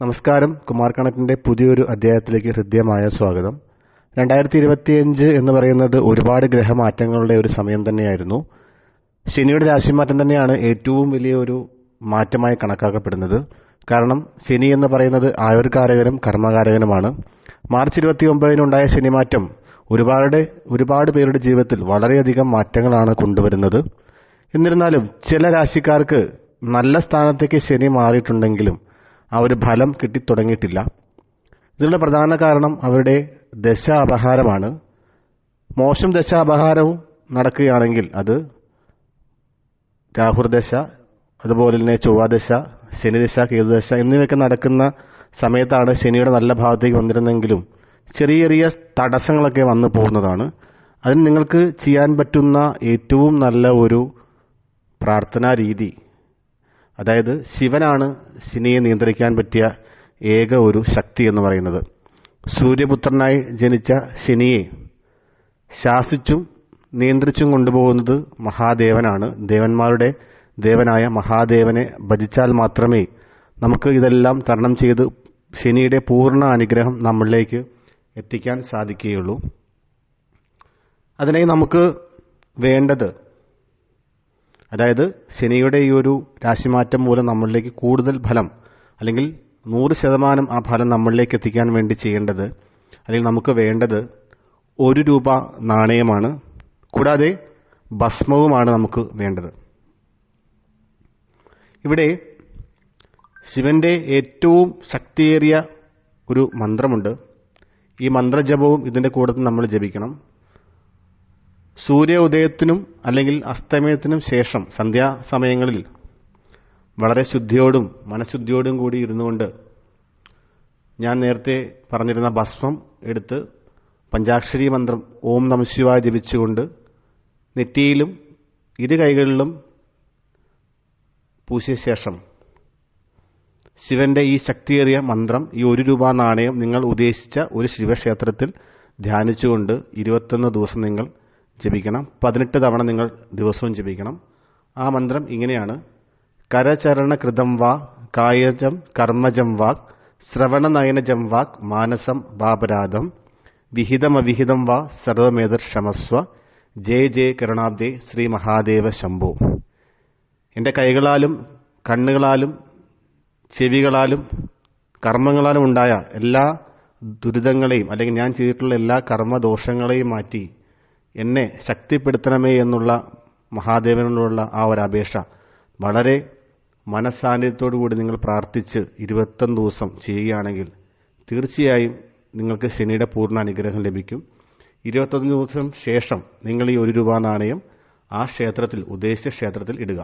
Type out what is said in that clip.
നമസ്കാരം. കുമാർ കണക്കിന്റെ പുതിയൊരു അധ്യായത്തിലേക്ക് ഹൃദ്യമായ സ്വാഗതം. രണ്ടായിരത്തി ഇരുപത്തിയഞ്ച് എന്ന് പറയുന്നത് ഒരുപാട് ഗ്രഹമാറ്റങ്ങളുടെ ഒരു സമയം തന്നെയായിരുന്നു. ശനിയുടെ രാശിമാറ്റം തന്നെയാണ് ഏറ്റവും വലിയൊരു മാറ്റമായി കണക്കാക്കപ്പെടുന്നത്. കാരണം ശനി എന്ന് പറയുന്നത് ആയുർകാരകനും കർമ്മകാരകനുമാണ്. മാർച്ച് ഇരുപത്തി ഒമ്പതിനുണ്ടായ ശനിമാറ്റം ഒരുപാട് ഒരുപാട് പേരുടെ ജീവിതത്തിൽ വളരെയധികം മാറ്റങ്ങളാണ് കൊണ്ടുവരുന്നത്. എന്നിരുന്നാലും ചില രാശിക്കാർക്ക് നല്ല സ്ഥാനത്തേക്ക് ശനി മാറിയിട്ടുണ്ടെങ്കിലും ആ ഒരു ഫലം കിട്ടിത്തുടങ്ങിയിട്ടില്ല. ഇതിനുള്ള പ്രധാന കാരണം അവരുടെ ദശ അപഹാരമാണ് മോശം ദശ അപഹാരവും നടക്കുകയാണെങ്കിൽ അത് രാഹുർദശ അതുപോലെ തന്നെ ചൊവ്വാദശ ശനിദശ കേതുദശ എന്നിവയൊക്കെ നടക്കുന്ന സമയത്താണ് ശനിയുടെ നല്ല ഭാഗത്തേക്ക് വന്നിരുന്നെങ്കിലും ചെറിയ ചെറിയ തടസ്സങ്ങളൊക്കെ വന്നു പോകുന്നതാണ്. അതിന് നിങ്ങൾക്ക് ചെയ്യാൻ പറ്റുന്ന ഏറ്റവും നല്ല ഒരു പ്രാർത്ഥനാ രീതി അതായത് ശിവനാണ് ശനിയെ നിയന്ത്രിക്കാൻ പറ്റിയ ഏക ഒരു ശക്തി എന്ന് പറയുന്നത്. സൂര്യപുത്രനായി ജനിച്ച ശനിയെ ശാസിച്ചും നിയന്ത്രിച്ചും കൊണ്ടുപോകുന്നത് മഹാദേവനാണ്. ദേവന്മാരുടെ ദേവനായ മഹാദേവനെ ഭജിച്ചാൽ മാത്രമേ നമുക്ക് ഇതെല്ലാം തരണം ചെയ്ത് ശനിയുടെ പൂർണ അനുഗ്രഹം നമ്മളിലേക്ക് എത്തിക്കാൻ സാധിക്കുകയുള്ളൂ. അതിനായി നമുക്ക് വേണ്ടത് അതായത് ശനിയുടെ ഈ ഒരു രാശിമാറ്റം മൂലം നമ്മളിലേക്ക് കൂടുതൽ ഫലം അല്ലെങ്കിൽ നൂറ് ശതമാനം ആ ഫലം നമ്മളിലേക്ക് എത്തിക്കാൻ വേണ്ടി ചെയ്യേണ്ടത് അല്ലെങ്കിൽ നമുക്ക് വേണ്ടത് ഒരു രൂപ നാണയമാണ്. കൂടാതെ ഭസ്മവുമാണ് നമുക്ക് വേണ്ടത്. ഇവിടെ ശിവന്റെ ഏറ്റവും ശക്തിയേറിയ ഒരു മന്ത്രമുണ്ട്. ഈ മന്ത്രജപവും ഇതിന്റെ കൂടെ നമ്മൾ ജപിക്കണം. സൂര്യ ഉദയത്തിനും അല്ലെങ്കിൽ അസ്തമയത്തിനും ശേഷം സന്ധ്യാസമയങ്ങളിൽ വളരെ ശുദ്ധിയോടും മനഃശുദ്ധിയോടും കൂടി ഇരുന്നുകൊണ്ട് ഞാൻ നേരത്തെ പറഞ്ഞിരുന്ന ഭസ്മം എടുത്ത് പഞ്ചാക്ഷരി മന്ത്രം ഓം നമശിവായ ജപിച്ചുകൊണ്ട് നെറ്റിയിലും ഇരു കൈകളിലും പൂശിയ ശേഷം ശിവന്റെ ഈ ശക്തിയേറിയ മന്ത്രം ഈ ഒരു രൂപ നാണയം നിങ്ങൾ ഉദ്ദേശിച്ച ഒരു ശിവക്ഷേത്രത്തിൽ ധ്യാനിച്ചുകൊണ്ട് ഇരുപത്തൊന്ന് ദിവസം നിങ്ങൾ ജപിക്കണം. പതിനെട്ട് തവണ നിങ്ങൾ ദിവസവും ജപിക്കണം. ആ മന്ത്രം ഇങ്ങനെയാണ്. കരചരണ കൃതം വാ കായജം കർമ്മജം വാക് ശ്രവണനയനജം വാക് മാനസം വാപരാധം വിഹിതമവിഹിതം വാ സർവമേതർ ക്ഷമസ്വ ജയ ജയ കരുണാബ്ദേ ശ്രീ മഹാദേവ ശംഭു. എന്റെ കൈകളാലും കണ്ണുകളാലും ചെവികളാലും കർമ്മങ്ങളാലും ഉണ്ടായ എല്ലാ ദുരിതങ്ങളെയും അല്ലെങ്കിൽ ഞാൻ ചെയ്തിട്ടുള്ള എല്ലാ കർമ്മദോഷങ്ങളെയും മാറ്റി എന്നെ ശക്തിപ്പെടുത്തണമേ എന്നുള്ള മഹാദേവനോടുള്ള ആ ഒരു അപേക്ഷ. വളരെ മനസ്സാന്നിധ്യത്തോടു കൂടി നിങ്ങൾ പ്രാർത്ഥിച്ച് ഇരുപത്തൊന്ന് ദിവസം ചെയ്യുകയാണെങ്കിൽ തീർച്ചയായും നിങ്ങൾക്ക് ശനിയുടെ പൂർണ അനുഗ്രഹം ലഭിക്കും. ഇരുപത്തൊന്ന് ദിവസം ശേഷം നിങ്ങൾ ഈ ഒരു രൂപ നാണയം ആ ക്ഷേത്രത്തിൽ ഉദ്ദേശിച്ച ക്ഷേത്രത്തിൽ ഇടുക.